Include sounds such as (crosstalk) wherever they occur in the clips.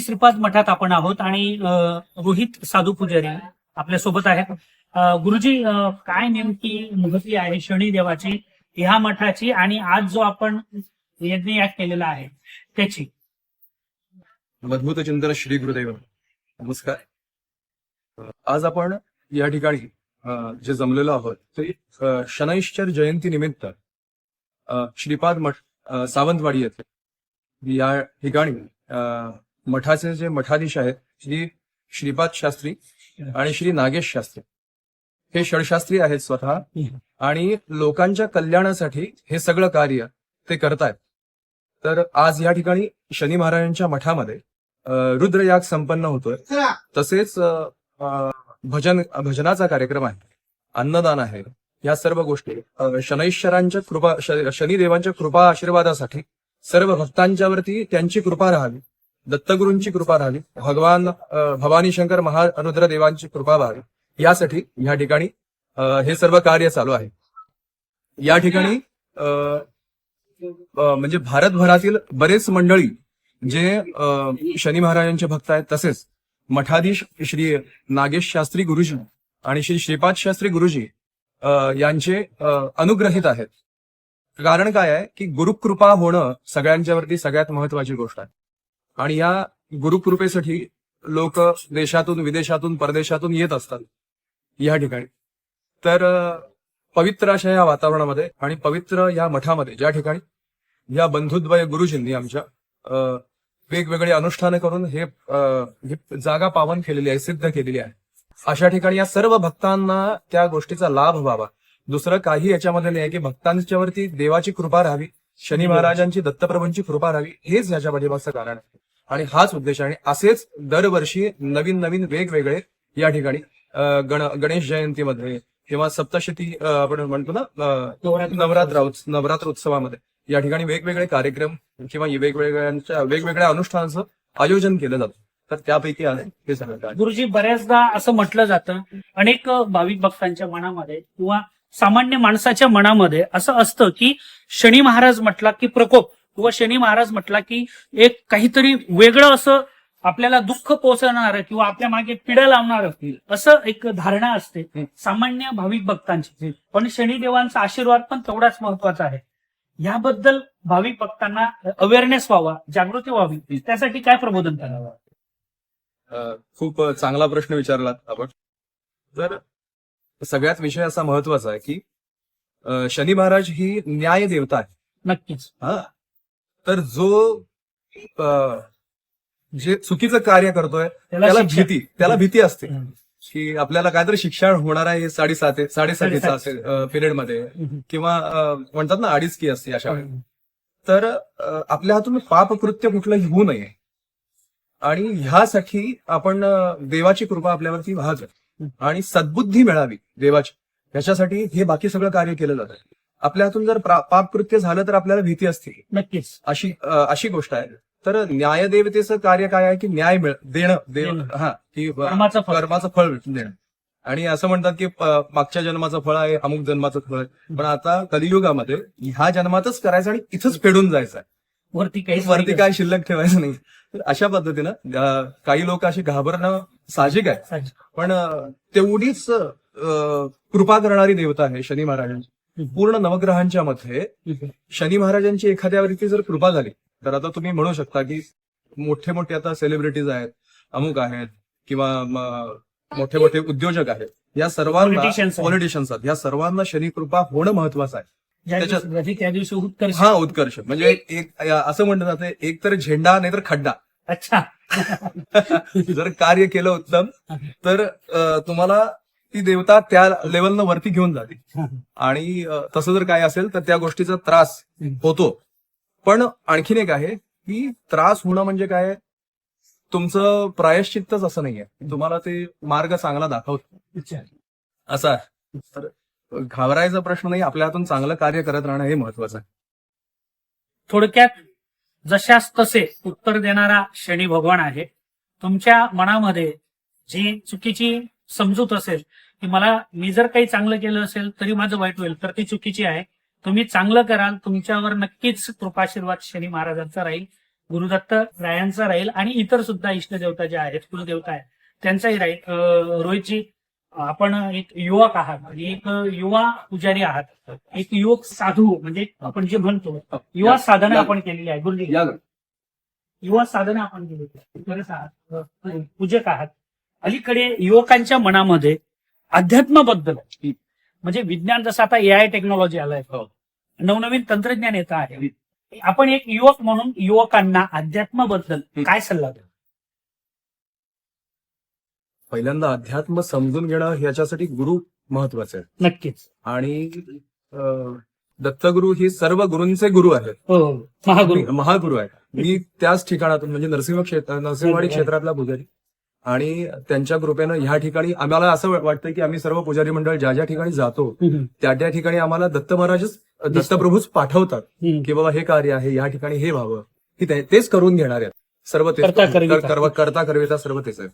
श्रीपाद मठात आपण आहोत आणि रोहित साधू पुजारी आपल्यासोबत आहेत. गुरुजी काय नेमकी महती आहे शनिदेवाची ह्या मठाची आणि आज जो आपण यज्ञ याग केलेला आहे त्याची? मधुत चिंतन श्री गुरुदेव. नमस्कार. आज आपण या ठिकाणी जे जमलेलो आहोत ते शनैश्चर जयंती निमित्त श्रीपाद मठ सावंतवाडी येथे या ठिकाणी अ, मठाचे जे मठाधीश आहेत श्री श्रीपाद शास्त्री आणि श्री नागेश शास्त्री. हे षडशास्त्री आहेत स्वतः आणि लोकांच्या कल्याणासाठी हे सगळं कार्य ते करतायत. तर आज या ठिकाणी शनी महाराजांच्या मठामध्ये रुद्रयाग संपन्न होतोय. तसेच भजन भजनाचा कार्यक्रम आहे. अन्नदान आहे. या सर्व गोष्टी शनैश्वरांच्या कृपा शनिदेवांच्या कृपा आशीर्वादासाठी सर्व भक्तांच्यावरती त्यांची कृपा राहावी. दत्तगुरूंची कृपा राहावी. भगवान भवानी शंकर महारुद्र देवांची कृपा व्हावी. यासाठी या ठिकाणी हे सर्व कार्य चालू आहे. या ठिकाणी अ, म्हणजे भारतभरातील बरेच मंडळी जे शनी महाराजांचे भक्त आहेत तसेच मठाधीश श्री नागेश शास्त्री गुरुजी आणि श्री श्रीपाद शास्त्री गुरुजी यांचे अनुग्रहित आहेत. कारण काय आहे की गुरुकृपा होणं सगळ्यांच्यावरती सगळ्यात महत्वाची गोष्ट आहे. आणि या गुरुकृपेसाठी लोक देशातून विदेशातून परदेशातून येत असतात या ठिकाणी. तर पवित्र अशा या वातावरणामध्ये आणि पवित्र या मठामध्ये ज्या ठिकाणी या बंधुद्वय गुरुजींनी आमच्या वेगवेगळे अनुष्ठानं करून हे जागा पावन केलेली आहे सिद्ध केलेली आहे. अशा ठिकाणी या सर्व भक्तांना त्या गोष्टीचा लाभ व्हावा. दुसरं काही याच्यामध्ये नाही आहे की भक्तांच्यावरती देवाची कृपा राहावी शनी महाराजांची दत्तप्रभूंची कृपा राहावी हेच याच्या पाठीमागचं कारण आहे. आणि हाच उद्देश आहे. आणि असेच दरवर्षी नवीन नवीन वेगवेगळे या ठिकाणी गण गणेश जयंतीमध्ये किंवा सप्तशती आपण म्हणतो ना नवरात्र. उत्स- नवरात्र उत्सवामध्ये या ठिकाणी वेगवेगळे कार्यक्रम किंवा वेगवेगळ्यांच्या वेगवेगळ्या अनुष्ठानाचं आयोजन केलं जातं. तर त्यापैकी हे सगळं काय. गुरुजी बऱ्याचदा असं म्हटलं जातं अनेक भाविक भक्तांच्या मनामध्ये किंवा सामान्य माणसाच्या मनामध्ये असं असतं की शनी महाराज म्हटला की प्रकोप. किंवा शनी महाराज म्हटला की एक काहीतरी वेगळं असं आपल्याला दुःख पोहोचवणार किंवा आपल्या मागे पिढ्या लावणार असं एक धारणा असते. सामान्य भाविक भक्तांची. पण शनिदेवांचा आशीर्वाद पण तेवढाच महत्त्वाचा आहे. याबद्दल भाविक भक्तांना अवेअरनेस व्हावा जागृती व्हावी त्यासाठी काय प्रबोधन करावं? खूप चांगला प्रश्न विचारलात आपण. तर सगळ्यात विषय असा महत्त्वाचा आहे की शनी महाराज ही न्याय देवता आहे नक्कीच. हा. तर जो जे चुकीचं कार्य करतोय त्याला भीती त्याला भीती असते. की आपल्याला काहीतरी शिक्षा होणार आहे साडेसात साडेसातीचा असेल पिरियडमध्ये. किंवा म्हणतात ना अडीच की असते अशा तर आपल्या हातून पापकृत्य कुठलंही होऊ नये. आणि ह्यासाठी आपण देवाची कृपा आपल्यावरती व्हावी. आणि सद्बुद्धी मिळावी देवाची. ह्याच्यासाठी हे बाकी सगळं कार्य केलं जातं. आपल्या हातून जर प्रा- पापकृत्य झालं तर आपल्याला भीती असते. नक्कीच. अशी अशी गोष्ट आहे. तर न्यायदेवतेचं कार्य काय आहे की न्याय मिळ देणं देव देणं. हा की कर्माचं फळ. कर्माचं फळ देणं. आणि असं म्हणतात की प- मागच्या जन्माचं फळ आहे अमुक जन्माचं फळ आहे. पण आता कलियुगामध्ये ह्या जन्मातच करायचं आणि इथंच फेडून जायचं आहे. वरती काही वरती काय शिल्लक ठेवायचं नाही. तर अशा पद्धतीनं अ, काही लोक अशी घाबरणं साहजिक आहे. पण अ, तेवढीच अ, कृपा करणारी देवता आहे शनी महाराजांची. पूर्ण नवग्रहांच्या मध्ये शनी महाराजांची एखाद्यावरती जर कृपा झाली तर आता तुम्ही म्हणू शकता की मोठे मोठे आता सेलिब्रिटीज आहेत अमुक आहेत किंवा मोठे मोठे उद्योजक आहेत. या सर्वांना. पॉलिटिशियन्स आहेत. या सर्वांना शनी कृपा होणं महत्वाचं आहे. त्या दिवशी उत्कर्ष. हा उत्कर्ष. म्हणजे एक असं म्हणलं जातं एक तर झेंडा नाही तर खड्डा. अच्छा. (laughs) जर कार्य केलं उत्तम तर तुम्हाला ती देवता त्या लेवलनं वरती घेऊन जाते. आणि तसं जर काय असेल तर त्या गोष्टीचा त्रास होतो. पण आणखीन एक आहे की त्रास होणं म्हणजे काय? तुमचं प्रायश्चित्तच असं नाहीये. तुम्हाला ते मार्ग चांगला दाखवतो. असं तर घाबरायचा प्रश्न नाही आपल्या हातून चांगलं कार्य करत राहणं हे महत्वाचं आहे. थोडक्यात जशास तसे उत्तर देणारा शनी भगवान आहे. तुमच्या मनामध्ये जी चुकीची समजूत असेल की मला मी जर काही चांगलं केलं असेल तरी माझं वाईट होईल. तर ती चुकीची आहे. तुम्ही चांगलं कराल तुमच्यावर नक्कीच कृपाशीर्वाद शनी महाराजांचा राहील गुरुदत्त रायांचा राहील आणि इतर सुद्धा इष्टदेवता ज्या आहेत कुलदेवता आहेत त्यांचाही राहील. रोहितजी आपण एक युवक आहात. एक युवा पुजारी आहात. एक युवक साधू म्हणजे आपण जे म्हणतो युवा साधना आपण केलेली आहे. गुरुजी. युवा साधना आपण केलेली आहे. बरेच आहात पूजक आहात. अलीकडे युवकांच्या मनामध्ये अध्यात्माबद्दल. म्हणजे विज्ञान जसं आता ए आय टेक्नॉलॉजी आलंय. हो. नवनवीन तंत्रज्ञान येत आहे. आपण एक युवक म्हणून युवकांना अध्यात्माबद्दल काय सल्ला द्या पहिल्यांदा अध्यात्म समजून घेणं ह्याच्यासाठी गुरु महत्त्वाचे आहे नक्कीच. आणि अं, दत्तगुरु ही सर्व गुरूंचे गुरु आहेत. हो महागुरु. मी महागुरु आहे. मी त्याच ठिकाणातून म्हणजे नरसिंह क्षेत्र नरसिंहवाडी क्षेत्रातला पुजारी. आणि त्यांच्या कृपेनं ह्या ठिकाणी आम्हाला असं वाटतं की आम्ही सर्व पुजारी मंडळ ज्या ज्या ठिकाणी जातो त्या त्या ठिकाणी आम्हाला दत्त महाराजच दत्तप्रभूच पाठवतात. की बाबा हे कार्य आहे या ठिकाणी हे व्हावं. की ते- तेच करून घेणार आहेत. सर्व तेच करता करविता. सर्व तेच आहे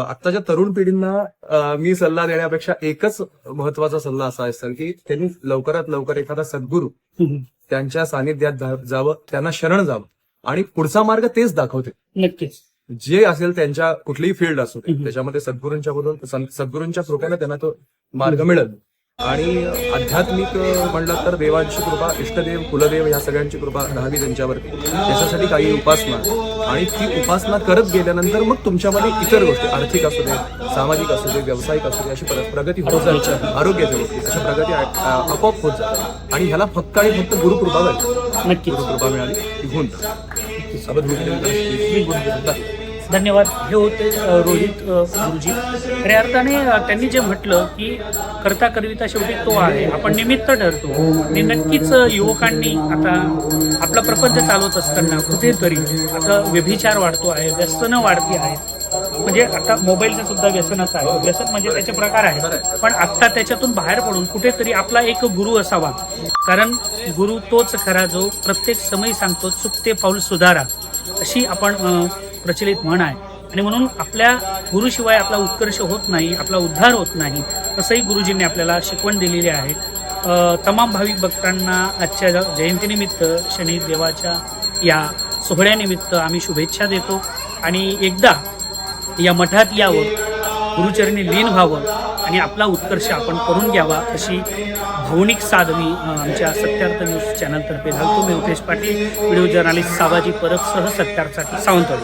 आत्ताच्या तरुण पिढींना मी सल्ला देण्यापेक्षा एकच महत्त्वाचा सल्ला असा असेल की त्यांनी लवकरात लवकर एखादा सद्गुरू. त्यांच्या सानिध्यात जावं त्यांना शरण जावं. आणि पुढचा मार्ग तेच दाखवते. नक्कीच. जे असेल त्यांच्या कुठलीही फील्ड असू दे. त्याच्यामध्ये सद्गुरूंच्या मधून सद्गुरूंच्या कृपेने त्यांना तो मार्ग मिळेल. आणि आध्यात्मिक म्हणलं तर देवांची कृपा इष्टदेव कुलदेव या सगळ्यांची कृपा राहावी त्यांच्यावरती. त्याच्यासाठी काही उपासना. आणि ती उपासना करत गेल्यानंतर मग तुमच्यामध्ये इतर गोष्टी आर्थिक असू दे सामाजिक असू दे व्यावसायिक असू दे अशी प्र- प्रगती होत. जाते आरोग्याच्या गोष्टी अशा प्रगती आपोआप होत जातात. आणि ह्याला फक्त आणि फक्त गुरुकृपा मिळाली. नक्कीच. गुरुकृपा मिळाली होऊन जातं. धन्यवाद. हे होते रोहित गुरुजी. खऱ्या अर्थाने त्यांनी जे म्हटलं की करता करविता शेवटी तो आहे. आपण निमित्त ठरतो. आणि नक्कीच युवकांनी आता आपला प्रपंच चालवत असताना कुठेतरी आता व्यभिचार वाढतो आहे व्यसनं वाढती आहेत म्हणजे आता मोबाईलचं सुद्धा व्यसनच आहे. व्यसन म्हणजे त्याचे प्रकार आहेत. पण आता त्याच्यातून बाहेर पडून कुठेतरी आपला एक गुरु असावा. कारण गुरु तोच खरा जो प्रत्येक समय सांगतो चुकते पाऊल सुधारा. अशी आपण प्रचलित म्हण आहे. आणि म्हणून आपल्या गुरुशिवाय आपला उत्कर्ष होत नाही आपला उद्धार होत नाही असंही गुरुजींनी आपल्याला शिकवण दिलेली आहे. तमाम भाविक भक्तांना आजच्या जयंतीनिमित्त शनी देवाच्या या सोहळ्यानिमित्त आम्ही शुभेच्छा देतो. आणि एकदा या मठात यावं गुरुचरणी लीन व्हावं आणि आपला उत्कर्ष आपण करून घ्यावा अशी भावनिक साध मी आमच्या सत्यार्थ न्यूज चॅनलतर्फे घालतो मी उपेश पाटील व्हिडिओ जर्नालिस्ट साबाजी परबसह सत्यार्थसाठी सावंतवाडी.